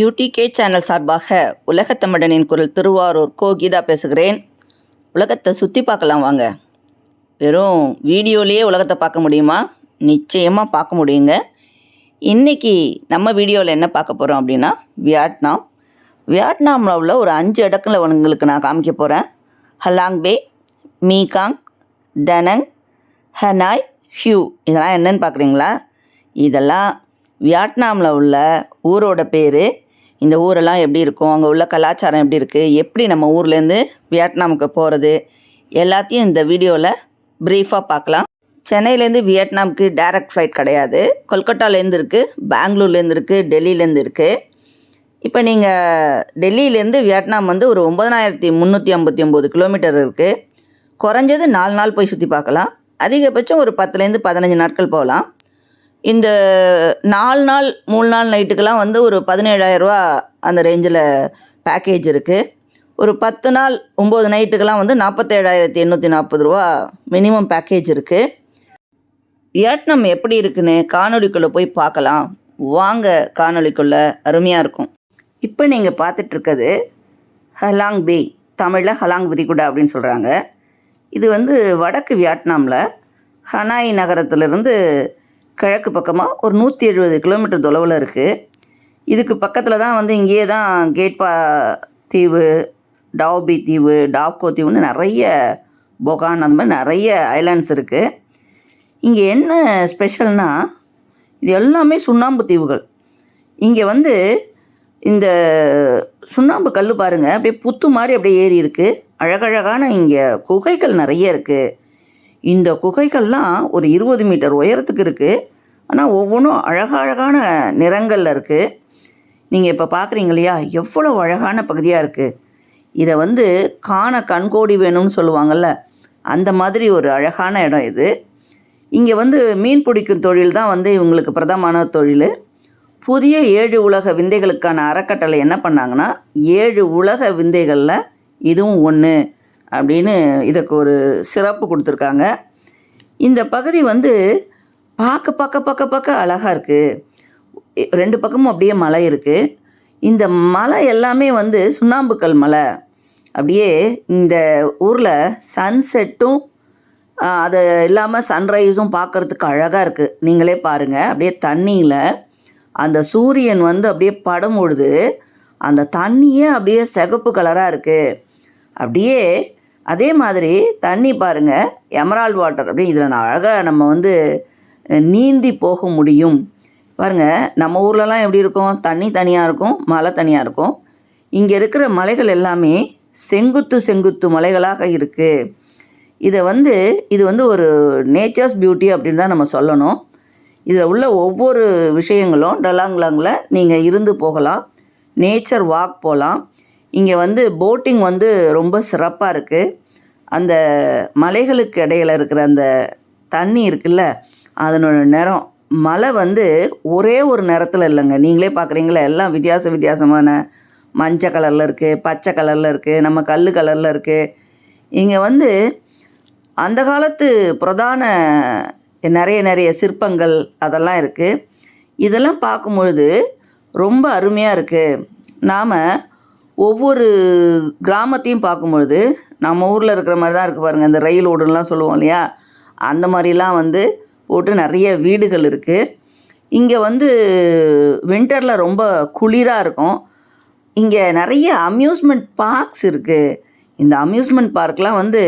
UDK channel சார்பாக உலகத்தமிழனின் குரல் திருவாரூர் கோ கீதா பேசுகிறேன். உலகத்தை சுற்றி பார்க்கலாம் வாங்க. வெறும் வீடியோலேயே உலகத்தை பார்க்க முடியுமா? நிச்சயமாக பார்க்க முடியுங்க. இன்றைக்கி நம்ம வீடியோவில் என்ன பார்க்க போகிறோம் அப்படின்னா வியட்நாம். வியட்நாமில் உள்ள ஒரு அஞ்சு இடங்களில் உங்களுக்கு நான் காமிக்க போகிறேன் Halong Bay Mekong Da Nang Hanoi Hue. இதெல்லாம் என்னன்னு பார்க்குறீங்களா? இதெல்லாம் வியட்நாமில் உள்ள ஊரோட பேர். இந்த ஊரெல்லாம் எப்படி இருக்கும்? அங்கே உள்ள கலாச்சாரம் எப்படி இருக்குது எப்படி நம்ம ஊர்லேருந்து வியட்நாமுக்கு போகிறது எல்லாத்தையும் இந்த வீடியோவில் ப்ரீஃபாக பார்க்கலாம். சென்னையிலேருந்து வியட்நாமுக்கு டைரக்ட் ஃப்ளைட் கிடையாது. கொல்கட்டாலேருந்து இருக்குது பெங்களூர்லேருந்து இருக்குது டெல்லியிலேருந்து இருக்குது இப்போ நீங்கள் டெல்லியிலேருந்து வியட்நாம் வந்து ஒரு ஒம்பதனாயிரத்தி முந்நூற்றி ஐம்பத்தி ஒம்பது கிலோமீட்டர் இருக்குது குறைஞ்சது நாலு நாள் போய் சுற்றி பார்க்கலாம். அதிகபட்சம் ஒரு பத்துலேருந்து பதினஞ்சு நாட்கள் போகலாம். இந்த நாலு நாள் மூணு நாள் நைட்டுக்கெல்லாம் வந்து ஒரு பதினேழாயிரரூவா அந்த ரேஞ்சில் பேக்கேஜ் இருக்குது ஒரு பத்து நாள் ஒம்பது நைட்டுக்கெல்லாம் வந்து நாற்பத்தேழாயிரத்தி எண்ணூற்றி நாற்பது ரூபா மினிமம் பேக்கேஜ் இருக்குது வியட்நாம் எப்படி இருக்குன்னு காணொலிக்குள்ளே போய் பார்க்கலாம். வாங்க காணொலிக்குள்ளே அருமையாக இருக்கும். இப்போ நீங்கள் பார்த்துட்ருக்கிறது ஹலாங் பே தமிழில் ஹலாங் விதிகுடா அப்படின்னு சொல்கிறாங்க இது வந்து வடக்கு வியட்நாமில் ஹனாய் நகரத்திலிருந்து கிழக்கு பக்கமாக ஒரு நூற்றி எழுபது கிலோமீட்டர் தொலைவில் இருக்குது இதுக்கு பக்கத்தில் தான் வந்து இங்கேயே தான் கேட்பா தீவு டாபி தீவு டாப்கோ தீவுன்னு நிறைய பொகான் அந்த மாதிரி நிறைய ஐலாண்ட்ஸ் இருக்குது இங்கே என்ன ஸ்பெஷல்னால் இது எல்லாமே சுண்ணாம்பு தீவுகள். இங்கே வந்து இந்த சுண்ணாம்பு கல் பாருங்கள் அப்படியே புத்து மாதிரி அப்படியே ஏறி இருக்குது அழகழகான இங்கே குகைகள் நிறைய இருக்குது இந்த குகைகள்லாம் ஒரு இருபது மீட்டர் உயரத்துக்கு இருக்குது ஆனால் ஒவ்வொன்றும் அழகழகான நிறங்களில் இருக்குது நீங்கள் இப்போ பார்க்குறீங்க இல்லையா? எவ்வளோ அழகான பகுதியாக இருக்குது இதை வந்து காண கண்கோடி வேணும்னு சொல்லுவாங்கள்ல அந்த மாதிரி ஒரு அழகான இடம் இது. இங்கே வந்து மீன் பிடிக்கும் தொழில் தான் வந்து இவங்களுக்கு பிரதமான தொழில். புதிய ஏழு உலக விந்தைகளுக்கான அறக்கட்டளை என்ன பண்ணாங்கன்னா ஏழு உலக விந்தைகளில் இதுவும் ஒன்று அப்படின்னு இதுக்கு ஒரு சிறப்பு கொடுத்துருக்காங்க. இந்த பகுதி வந்து பார்க்க பார்க்க பார்க்க பார்க்க அழகாக இருக்குது ரெண்டு பக்கமும் அப்படியே மலை இருக்குது இந்த மலை எல்லாமே வந்து சுண்ணாம்புக்கல் மலை. அப்படியே இந்த ஊரில் சன்செட்டும் அது இல்லாமல் சன்ரைஸும் பார்க்குறதுக்கு அழகாக இருக்குது நீங்களே பாருங்கள் அப்படியே தண்ணியில் அந்த சூரியன் வந்து அப்படியே படம் பொழுது அந்த தண்ணியே அப்படியே சிகப்பு கலராக இருக்குது அப்படியே அதே மாதிரி தண்ணி பாருங்கள் எமரால்டு வாட்டர் அப்படி இதில் நான் அழகாக நம்ம வந்து நீந்தி போக முடியும். பாருங்கள் நம்ம ஊர்லலாம் எப்படி இருக்கும்? தண்ணி தனியாக இருக்கும் மலை தனியாக இருக்கும். இங்கே இருக்கிற மலைகள் எல்லாமே செங்குத்து செங்குத்து மலைகளாக இருக்குது இதை வந்து இது வந்து ஒரு நேச்சர்ஸ் பியூட்டி அப்படின்னு தான் நம்ம சொல்லணும். இதில் உள்ள ஒவ்வொரு விஷயங்களும் டலாங்லாங்கில் நீங்கள் இருந்து போகலாம். நேச்சர் வாக் போகலாம். இங்கே வந்து போட்டிங் வந்து ரொம்ப சிறப்பாக இருக்குது அந்த மலைகளுக்கு இடையில் இருக்கிற அந்த தண்ணி இருக்குல்ல அதனோட நிறம். மலை வந்து ஒரே ஒரு நிறத்தில் இல்லைங்க. நீங்களே பார்க்குறீங்களா எல்லாம் வித்தியாச வித்தியாசமான மஞ்சள் கலரில் இருக்குது பச்சை கலரில் இருக்குது நம்ம கல் கலரில் இருக்குது இங்கே வந்து அந்த காலத்து பிரதான நிறைய நிறைய சிற்பங்கள் அதெல்லாம் இருக்குது இதெல்லாம் பார்க்கும்பொழுது ரொம்ப அருமையாக இருக்குது நாம் ஒவ்வொரு கிராமத்தையும் பார்க்கும்பொழுது நம்ம ஊரில் இருக்கிற மாதிரி தான் இருக்குது பாருங்கள் இந்த ரயில் ஓடுலாம் சொல்லுவோம் இல்லையா? அந்த மாதிரிலாம் வந்து போட்டு நிறைய வீடுகள் இருக்குது இங்கே வந்து வின்டரில் ரொம்ப குளிராக இருக்கும். இங்கே நிறைய அம்யூஸ்மெண்ட் பார்க்ஸ் இருக்குது இந்த அம்யூஸ்மெண்ட் பார்க்லாம் வந்து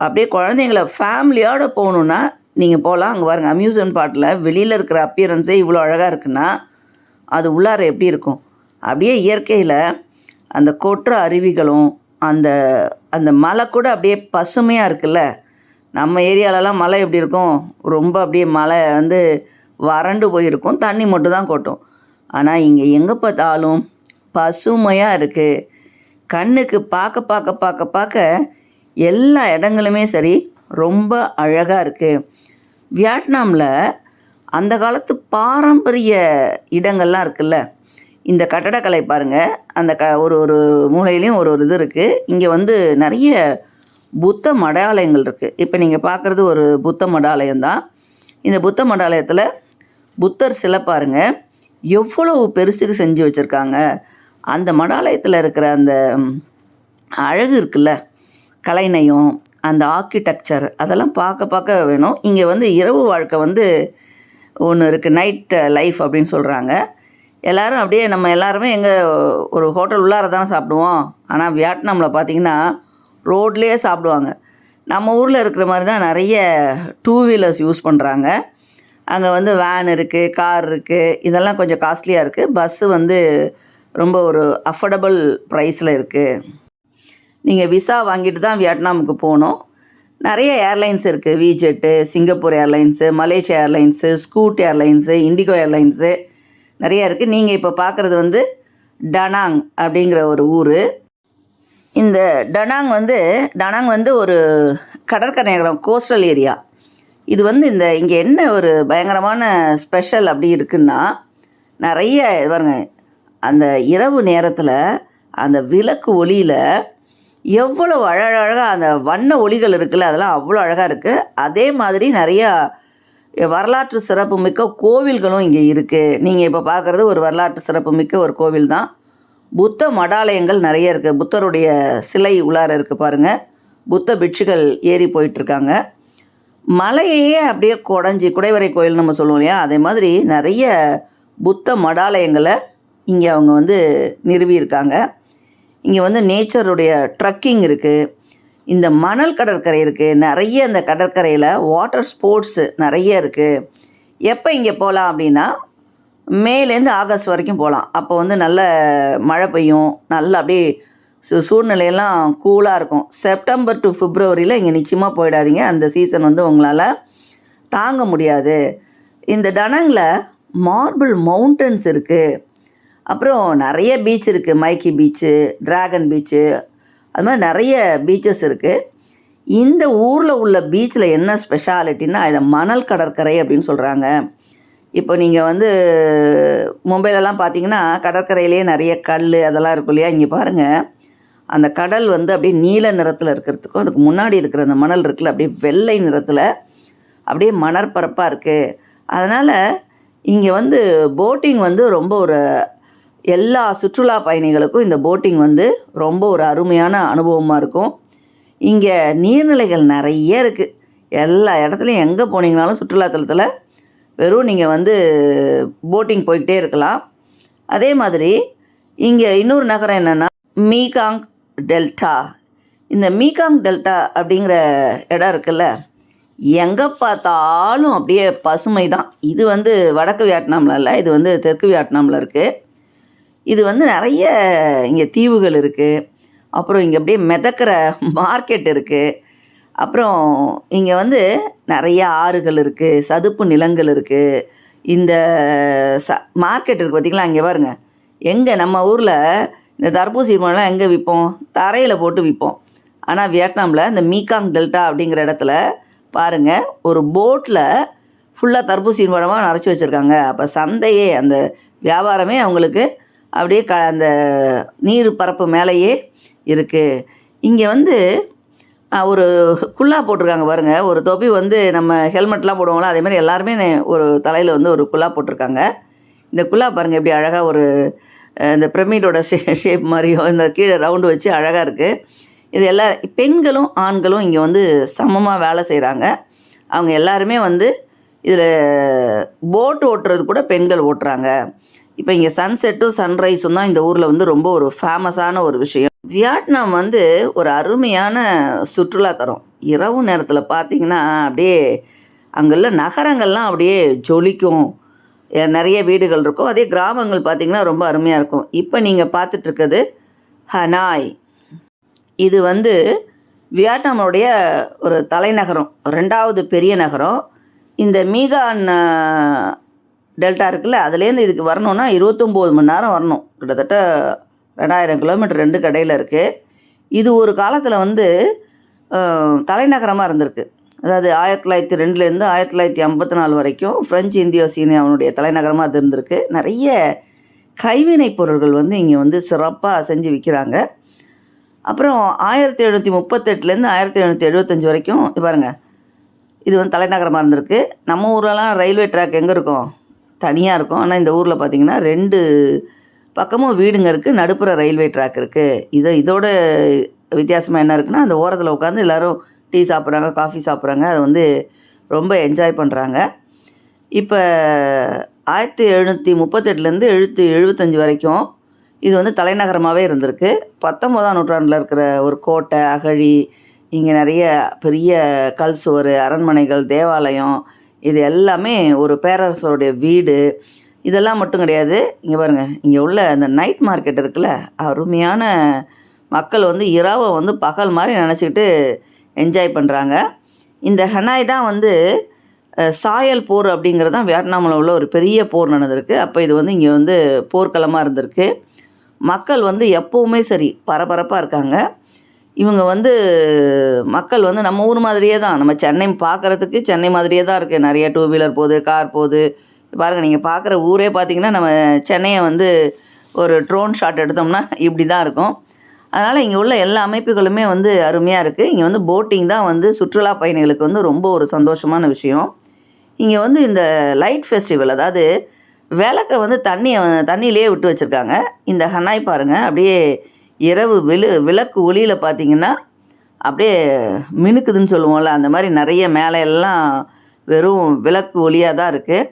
அப்படியே குழந்தைங்கள ஃபேமிலியோடு போகணுன்னா நீங்கள் போகலாம். அங்கே பாருங்கள் அம்யூஸ்மெண்ட் பார்க்கில் வெளியில் இருக்கிற அப்பியரன்ஸே இவ்வளோ அழகாக இருக்குன்னா அது உள்ளார எப்படி இருக்கும்? அப்படியே இயற்கையில் அந்த கொற்ற அருவிகளும் அந்த அந்த மலை கூட அப்படியே பசுமையாக இருக்குல்ல? நம்ம ஏரியாலலாம் மலை எப்படி இருக்கும்? ரொம்ப அப்படியே மலை வந்து வறண்டு போயிருக்கும். தண்ணி மட்டும் தான் கொட்டும். ஆனால் இங்கே எங்கே பார்த்தாலும் பசுமையாக இருக்குது கண்ணுக்கு பார்க்க பார்க்க பார்க்க பார்க்க எல்லா இடங்களுமே சரி ரொம்ப அழகாக இருக்குது வியட்நாமில் அந்த காலத்து பாரம்பரிய இடங்கள்லாம் இருக்குல்ல? இந்த கட்டடக்கலை பாருங்கள் அந்த க ஒரு ஒரு மூலையிலையும் ஒரு ஒரு இது இருக்குது இங்கே வந்து நிறைய புத்த மடாலயங்கள் இருக்குது இப்போ நீங்கள் பார்க்குறது ஒரு புத்த மடாலயம் தான். இந்த புத்த மடாலயத்தில் புத்தர் சிலை பாருங்கள் எவ்வளவு பெருசுக்கு செஞ்சு வச்சுருக்காங்க. அந்த மடாலயத்தில் இருக்கிற அந்த அழகு இருக்குல்ல. கலைநயம் அந்த ஆர்கிடெக்சர் அதெல்லாம் பார்க்க பார்க்க வேணும். இங்கே வந்து இரவு வாழ்க்கை வந்து ஒன்று இருக்குது நைட் லைஃப் அப்படின்னு சொல்கிறாங்க எல்லாரும் அப்படியே நம்ம எல்லாருமே எங்கள் ஒரு ஹோட்டல் உள்ளார தானே சாப்பிடுவோம். ஆனால் வியட்நாமில் பார்த்தீங்கன்னா ரோட்லேயே சாப்பிடுவாங்க. நம்ம ஊரில் இருக்கிற மாதிரி தான் நிறைய டூ வீலர்ஸ் யூஸ் பண்ணுறாங்க அங்கே வந்து வேன் இருக்குது கார் இருக்குது இதெல்லாம் கொஞ்சம் காஸ்ட்லியாக இருக்குது பஸ்ஸு வந்து ரொம்ப ஒரு அஃபோர்டபுள் ப்ரைஸில் இருக்குது நீங்கள் விசா வாங்கிட்டு தான் வியட்நாமுக்கு போகணும். நிறைய ஏர்லைன்ஸ் இருக்குது VietJet Singapore airlines Malaysia airlines Scoot airlines IndiGo airlines நிறைய இருக்குது நீங்கள் இப்போ பார்க்குறது வந்து டனாங் அப்படிங்கிற ஒரு ஊர். இந்த டனாங் வந்து டனாங் வந்து ஒரு கடற்கரை நகரம் கோஸ்டல் ஏரியா இது வந்து இந்த இங்கே என்ன ஒரு பயங்கரமான ஸ்பெஷல் அப்படி இருக்குன்னா நிறைய இது பாருங்க அந்த இரவு நேரத்தில் அந்த விளக்கு ஒளியில் எவ்வளோ அழகழகாக அந்த வண்ண ஒளிகள் இருக்குல்ல அதெல்லாம் அவ்வளோ அழகாக இருக்குது அதே மாதிரி நிறையா வரலாற்று சிறப்புமிக்க கோவில்களும் இங்கே இருக்குது நீங்கள் இப்போ பார்க்குறது ஒரு வரலாற்று சிறப்புமிக்க ஒரு கோவில் தான். புத்த மடாலயங்கள் நிறைய இருக்குது புத்தருடைய சிலை உள்ளார இருக்குது பாருங்கள் புத்த பிட்சுகள் ஏறி போயிட்டுருக்காங்க. மலையையே அப்படியே குடஞ்சி குடைவரை கோயில் நம்ம சொல்லுவோம் இல்லையா? அதே மாதிரி நிறைய புத்த மடாலயங்களை இங்கே அவங்க வந்து நிறுவியிருக்காங்க. இங்கே வந்து நேச்சருடைய ட்ரக்கிங் இருக்குது இந்த மணல் கடற்கரை இருக்குது நிறைய இந்த கடற்கரையில் வாட்டர் ஸ்போர்ட்ஸு நிறைய இருக்குது எப்போ இங்கே போகலாம் அப்படின்னா மேலேருந்து ஆகஸ்ட் வரைக்கும் போகலாம் அப்போ வந்து நல்ல மழை பெய்யும் நல்லா அப்படியே சூ சூழ்நிலையெல்லாம் கூலாக இருக்கும். செப்டம்பர் டு பிப்ரவரியில் இங்கே நிச்சயமாக போயிடாதீங்க. அந்த சீசன் வந்து உங்களால் தாங்க முடியாது. இந்த டனங்கில் மார்பிள் மவுண்டன்ஸ் இருக்குது அப்புறம் நிறைய பீச் இருக்குது மைக்கி பீச்சு டிராகன் பீச்சு அது மாதிரி நிறைய பீச்சஸ் இருக்குது இந்த ஊரில் உள்ள பீச்சில் என்ன ஸ்பெஷாலிட்டின்னா இதை மணல் கடற்கரை அப்படின்னு சொல்கிறாங்க இப்போ நீங்கள் வந்து மும்பைலலாம் பார்த்தீங்கன்னா கடற்கரையிலேயே நிறைய கல் அதெல்லாம் இருக்கும் இல்லையா? இங்கே பாருங்கள் அந்த கடல் வந்து அப்படியே நீல நிறத்தில் இருக்கிறதுக்கும் அதுக்கு முன்னாடி இருக்கிற அந்த மணல் இருக்குல்ல அப்படியே வெள்ளை நிறத்தில் அப்படியே மணற்பரப்பாக இருக்குது அதனால் இங்கே வந்து போட்டிங் வந்து ரொம்ப ஒரு எல்லா சுற்றுலா பயணிகளுக்கும் இந்த போட்டிங் வந்து ரொம்ப ஒரு அருமையான அனுபவமாக இருக்கும். இங்கே நீர்நிலைகள் நிறைய இருக்குது எல்லா இடத்துலையும் எங்கே போனீங்கனாலும் சுற்றுலாத்தலத்தில் வெறும் நீங்கள் வந்து போட்டிங் போய்கிட்டே இருக்கலாம். அதே மாதிரி இங்கே இன்னொரு நகரம் என்னென்னா மீகாங் டெல்டா. இந்த மீகாங் டெல்டா அப்படிங்கிற இடம் இருக்குல்ல எங்கே பார்த்தாலும் அப்படியே பசுமை தான் இது வந்து வடக்கு வியட்நாமில் இல்லை இது வந்து தெற்கு வியட்நாமில் இருக்குது இது வந்து நிறைய இங்கே தீவுகள் இருக்குது அப்புறம் இங்கே அப்படியே மிதக்கிற மார்க்கெட் இருக்குது அப்புறம் இங்கே வந்து நிறைய ஆறுகள் இருக்குது சதுப்பு நிலங்கள் இருக்குது இந்த ச மார்க்கெட் இருக்குது பார்த்திங்களா? அங்கே பாருங்க. எங்கே நம்ம ஊரில் இந்த தர்பூசி மரம்லாம் எங்கே விற்போம்? தரையில் போட்டு விற்போம். ஆனால் வியட்நாமில் இந்த மீகாங் டெல்டா அப்படிங்கிற இடத்துல பாருங்கள் ஒரு போட்டில் ஃபுல்லாக தர்பூசி மரமாக நிறச்சி வச்சுருக்காங்க. அப்போ சந்தையே அந்த வியாபாரமே அவங்களுக்கு அப்படியே க அந்த நீர் பரப்பு மேலேயே இருக்குது இங்கே வந்து ஒரு குல்லா போட்டிருக்காங்க பாருங்கள் ஒரு தொப்பி வந்து நம்ம ஹெல்மெட்லாம் போடுவோம்ல அதே மாதிரி எல்லாருமே ஒரு தலையில் வந்து ஒரு குல்லா போட்டிருக்காங்க. இந்த குல்லா பாருங்கள் எப்படி அழகாக ஒரு இந்த பிரமிடோட ஷே ஷேப் மாதிரியோ இந்த கீழே ரவுண்டு வச்சு அழகாக இருக்குது இது எல்லா பெண்களும் ஆண்களும் இங்கே வந்து சமமாக வேலை செய்கிறாங்க அவங்க எல்லாருமே வந்து இதில் போட்டு ஓட்டுறது கூட பெண்கள் ஓட்டுறாங்க. இப்போ இங்கே சன்செட்டும் சன்ரைஸும் தான் இந்த ஊரில் வந்து ரொம்ப ஒரு ஃபேமஸான ஒரு விஷயம். வியட்நாம் வந்து ஒரு அருமையான சுற்றுலாத்தலம் இரவு நேரத்தில் பார்த்தீங்கன்னா அப்படியே அங்குள்ள நகரங்கள்லாம் அப்படியே ஜொலிக்கும். நிறைய வீடுகள் இருக்கும். அதே கிராமங்கள் பார்த்தீங்கன்னா ரொம்ப அருமையாக இருக்கும். இப்போ நீங்கள் பார்த்துட்ருக்கிறது ஹனாய் இது வந்து வியட்நாமுடைய ஒரு தலைநகரம். ரெண்டாவது பெரிய நகரம். இந்த மீகான் டெல்டா இருக்குல்ல அதுலேருந்து இதுக்கு வரணும்னா இருபத்தொம்போது மணி நேரம் வரணும். கிட்டத்தட்ட ரெண்டாயிரம் கிலோமீட்டர் ரெண்டு கடையில் இருக்குது இது ஒரு காலத்தில் வந்து தலைநகரமாக இருந்திருக்கு. அதாவது ஆயிரத்தி தொள்ளாயிரத்தி ரெண்டுலேருந்து ஆயிரத்தி தொள்ளாயிரத்தி ஐம்பத்தி நாலு வரைக்கும் ஃப்ரெஞ்சு இந்தியோ சீனியாவுடைய தலைநகரமாக அது இருந்திருக்கு. நிறைய கைவினைப் பொருட்கள் வந்து இங்கே வந்து சிறப்பாக செஞ்சு விற்கிறாங்க அப்புறம் ஆயிரத்தி எழுநூற்றி முப்பத்தெட்டுலேருந்து ஆயிரத்தி எழுநூற்றி எழுபத்தஞ்சு வரைக்கும் இது பாருங்கள் இது வந்து தலைநகரமாக இருந்திருக்கு. நம்ம ஊரெல்லாம் ரயில்வே ட்ராக் எங்கே இருக்கும்? தனியாக இருக்கும். ஆனால் இந்த ஊரில் பார்த்தீங்கன்னா ரெண்டு பக்கமும் வீடுங்க இருக்குது நடுப்புற ரயில்வே ட்ராக் இருக்குது இதை இதோட வித்தியாசமாக என்ன இருக்குன்னா அந்த ஓரத்தில் உட்காந்து எல்லோரும் டீ சாப்பிட்றாங்க காஃபி சாப்பிட்றாங்க. அதை வந்து ரொம்ப என்ஜாய் பண்ணுறாங்க இப்போ ஆயிரத்தி எழுநூற்றி முப்பத்தெட்டுலேருந்து எழுத்து எழுபத்தஞ்சி வரைக்கும் இது வந்து தலைநகரமாகவே இருந்திருக்கு. பத்தொம்போதாம் நூற்றாண்டில் இருக்கிற ஒரு கோட்டை அகழி இங்கே நிறைய பெரிய கல் சுவர் அரண்மனைகள் தேவாலயம் இது எல்லாமே ஒரு பேரரசருடைய வீடு. இதெல்லாம் மட்டும் கிடையாது. இங்கே பாருங்கள் இங்கே உள்ள அந்த நைட் மார்க்கெட் இருக்குல்ல அருமையான மக்கள் வந்து இரவை வந்து பகல் மாதிரி நினச்சிக்கிட்டு என்ஜாய் பண்ணுறாங்க இந்த ஹனாய் தான் வந்து சாயல் போர் அப்படிங்கிறது தான் வியட்நாமில் உள்ள ஒரு பெரிய போர் நடந்திருக்கு. அப்போ இது வந்து இங்கே வந்து போர்க்களமாக இருந்திருக்கு. மக்கள் வந்து எப்போவுமே சரி பரபரப்பாக இருக்காங்க. இவங்க வந்து மக்கள் வந்து நம்ம ஊர் மாதிரியே தான். நம்ம சென்னை பார்க்குறதுக்கு சென்னை மாதிரியே தான் இருக்குது நிறைய டூ வீலர் போகுது கார் போகுது. பாருங்கள் நீங்கள் பார்க்குற ஊரே பார்த்தீங்கன்னா நம்ம சென்னையை வந்து ஒரு ட்ரோன் ஷாட் எடுத்தோம்னா இப்படி தான் இருக்கும். அதனால் இங்கே உள்ள எல்லா அமைப்புகளுமே வந்து அருமையாக இருக்குது இங்கே வந்து போட்டிங் தான் வந்து சுற்றுலா பயணிகளுக்கு வந்து ரொம்ப ஒரு சந்தோஷமான விஷயம். இங்கே வந்து இந்த லைட் ஃபெஸ்டிவல் அதாவது விளக்கை வந்து தண்ணியை தண்ணியிலே விட்டு வச்சுருக்காங்க. இந்த ஹனாய் பாருங்கள் அப்படியே இரவு விழு விளக்கு ஒளியில் பார்த்தீங்கன்னா அப்படியே மினுக்குதுன்னு சொல்லுவோம்ல அந்த மாதிரி நிறைய மேலே எல்லாம் வெறும் விளக்கு ஒளியாக தான் இருக்குது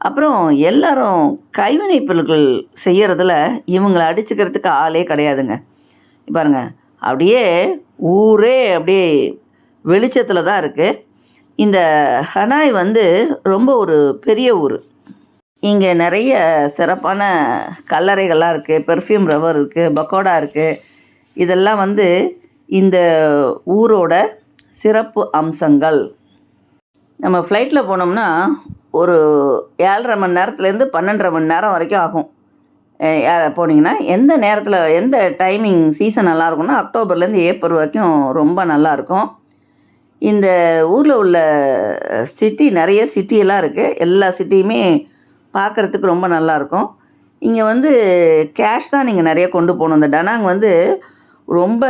அப்புறம் எல்லாரும் கைவினைப் பொருட்கள் செய்கிறதுல இவங்களை அடிச்சுக்கிறதுக்கு ஆளே கிடையாதுங்க. பாருங்க அப்படியே ஊரே அப்படியே வெளிச்சத்தில் தான் இருக்குது இந்த ஹனாய் வந்து ரொம்ப ஒரு பெரிய ஊர். இங்கே நிறைய சிறப்பான கல்லறைகள்லாம் இருக்குது பெர்ஃப்யூம் ரவர் இருக்குது பக்கோடா இருக்குது இதெல்லாம் வந்து இந்த ஊரோட சிறப்பு அம்சங்கள். நம்ம ஃப்ளைட்டில் போனோம்னா ஒரு ஏழரை மணி நேரத்துலேருந்து பன்னெண்டரை மணி நேரம் வரைக்கும் ஆகும். போனீங்கன்னா எந்த நேரத்தில் எந்த டைமிங் சீசன் நல்லா இருக்கும்னா அக்டோபர்லேருந்து ஏப்ரல் வரைக்கும் ரொம்ப நல்லா இருக்கும். இந்த ஊரில் உள்ள சிட்டி நிறைய சிட்டியெல்லாம் இருக்குது எல்லா சிட்டியுமே பார்க்குறதுக்கு ரொம்ப நல்லாயிருக்கும் இங்கே வந்து கேஷ் தான் நீங்கள் நிறைய கொண்டு போகணும். இந்த டனாங் வந்து ரொம்ப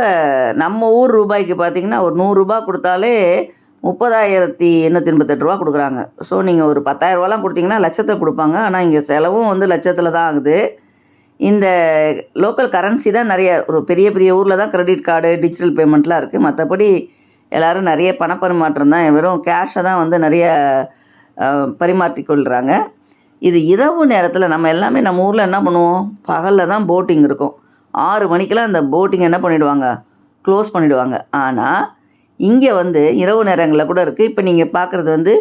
நம்ம ஊர் ரூபாய்க்கு பார்த்தீங்கன்னா ஒரு நூறுரூபா கொடுத்தாலே முப்பதாயிரத்தி எண்ணூற்றி எண்பத்தெட்டு ரூபா கொடுக்குறாங்க. ஸோ நீங்கள் ஒரு பத்தாயிரரூபாலாம் கொடுத்தீங்கன்னா லட்சத்தை கொடுப்பாங்க. ஆனால் இங்கே செலவும் வந்து லட்சத்தில் தான் ஆகுது. இந்த லோக்கல் கரன்சி தான் நிறைய ஒரு பெரிய பெரிய ஊரில் தான் கிரெடிட் கார்டு டிஜிட்டல் பேமெண்ட்லாம் இருக்குது மற்றபடி எல்லோரும் நிறைய பணப்பரிமாற்றம் தான். வெறும் கேஷை தான் வந்து நிறைய பரிமாற்றிக்கொள்கிறாங்க இது இரவு நேரத்தில் நம்ம எல்லாமே நம்ம ஊரில் என்ன பண்ணுவோம்? பகலில் தான் போட்டிங் இருக்கும். ஆறு மணிக்கெலாம் அந்த போட்டிங் என்ன பண்ணிவிடுவாங்க க்ளோஸ் பண்ணிவிடுவாங்க ஆனால் இங்கே வந்து இரவு நேரங்களில் கூட இருக்குது இப்போ நீங்கள் பார்க்குறது வந்து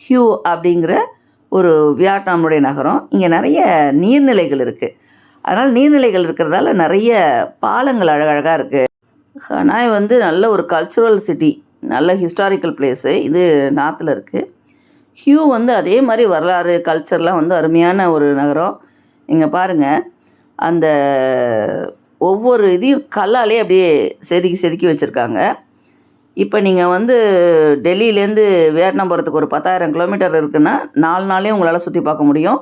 ஹியூ அப்படிங்கிற ஒரு வியட்நாமுடைய நகரம். இங்கே நிறைய நீர்நிலைகள் இருக்குது அதனால் நீர்நிலைகள் இருக்கிறதால நிறைய பாலங்கள் அழகழகாக இருக்குது ஹனாய் வந்து நல்ல ஒரு கல்ச்சுரல் சிட்டி நல்ல ஹிஸ்டாரிக்கல் பிளேஸு இது நார்த்தில் இருக்குது ஹியூ வந்து அதே மாதிரி வரலாறு கல்ச்சர்லாம் வந்து அருமையான ஒரு நகரம். இங்கே பாருங்கள் அந்த ஒவ்வொரு இதையும் கல்லாலே அப்படியே செதுக்கி செதுக்கி வச்சுருக்காங்க. இப்போ நீங்கள் வந்து டெல்லியிலேருந்து வியட்நாம் போகிறதுக்கு ஒரு பத்தாயிரம் கிலோமீட்டர் இருக்குன்னா நாலு நாள்லேயும் உங்களால் சுற்றி பார்க்க முடியும்.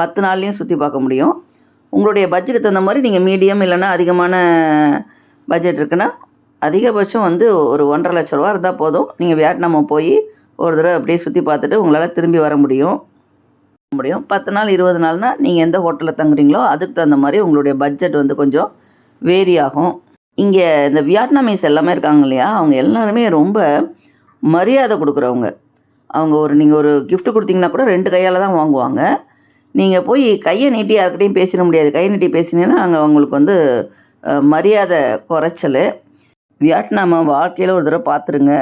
பத்து நாள்லேயும் சுற்றி பார்க்க முடியும். உங்களுடைய பட்ஜெட்டுக்கு தகுந்த மாதிரி நீங்கள் மீடியம் இல்லைன்னா அதிகமான பட்ஜெட் இருக்குன்னா அதிகபட்சம் வந்து ஒரு ஒன்றரை லட்ச ரூபா இருந்தால் போதும். நீங்கள் வியட்நாமை போய் ஒரு தடவை அப்படியே சுற்றி பார்த்துட்டு உங்களால் திரும்பி வர முடியும். முடியும். பத்து நாள் இருபது நாள்னால் நீங்கள் எந்த ஹோட்டலில் தங்குறீங்களோ அதுக்கு தகுந்த மாதிரி உங்களுடைய பட்ஜெட் வந்து கொஞ்சம் வேரி ஆகும். இங்கே இந்த வியட்நாமீஸ் எல்லாமே இருக்காங்க இல்லையா? அவங்க எல்லாருமே ரொம்ப மரியாதை கொடுக்குறவங்க. அவங்க ஒரு நீங்கள் ஒரு கிஃப்ட் கொடுத்தீங்கன்னா கூட ரெண்டு கையால் தான் வாங்குவாங்க. நீங்கள் போய் கையை நீட்டி யாருக்கிட்டையும் பேசிட முடியாது. கையை நீட்டி பேசினீங்கன்னா அங்கே அவங்களுக்கு வந்து மரியாதை குறைச்சல். வியட்நாமை வாழ்க்கையில் ஒரு தடவை பார்த்துருங்க.